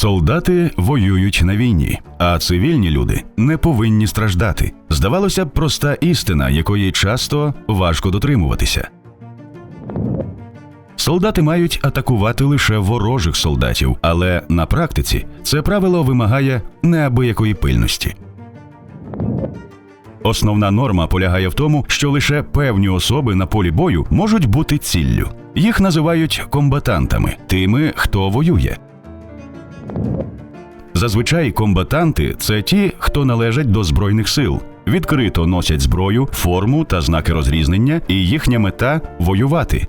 Солдати воюють на війні, а цивільні люди не повинні страждати. Здавалося б, проста істина, якої часто важко дотримуватися. Солдати мають атакувати лише ворожих солдатів, але на практиці це правило вимагає неабиякої пильності. Основна норма полягає в тому, що лише певні особи на полі бою можуть бути ціллю. Їх називають комбатантами, тими, хто воює. Зазвичай комбатанти це ті, хто належать до збройних сил, відкрито носять зброю, форму та знаки розрізнення, і їхня мета воювати.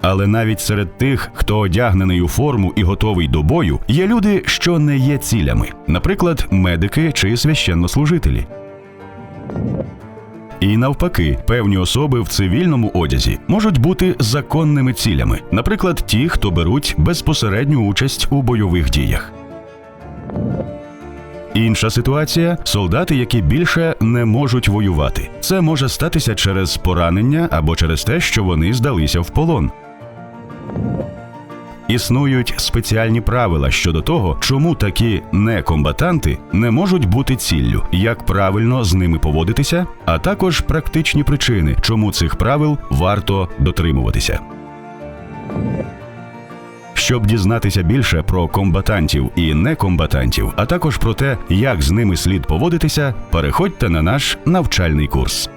Але навіть серед тих, хто одягнений у форму і готовий до бою, є люди, що не є цілями, наприклад, медики чи священнослужителі. І навпаки, певні особи в цивільному одязі можуть бути законними цілями, наприклад, ті, хто беруть безпосередню участь у бойових діях. Інша ситуація солдати, які більше не можуть воювати. Це може статися через поранення або через те, що вони здалися в полон. Існують спеціальні правила щодо того, чому такі некомбатанти не можуть бути ціллю, як правильно з ними поводитися, а також практичні причини, чому цих правил варто дотримуватися. Щоб дізнатися більше про комбатантів і некомбатантів, а також про те, як з ними слід поводитися, переходьте на наш навчальний курс.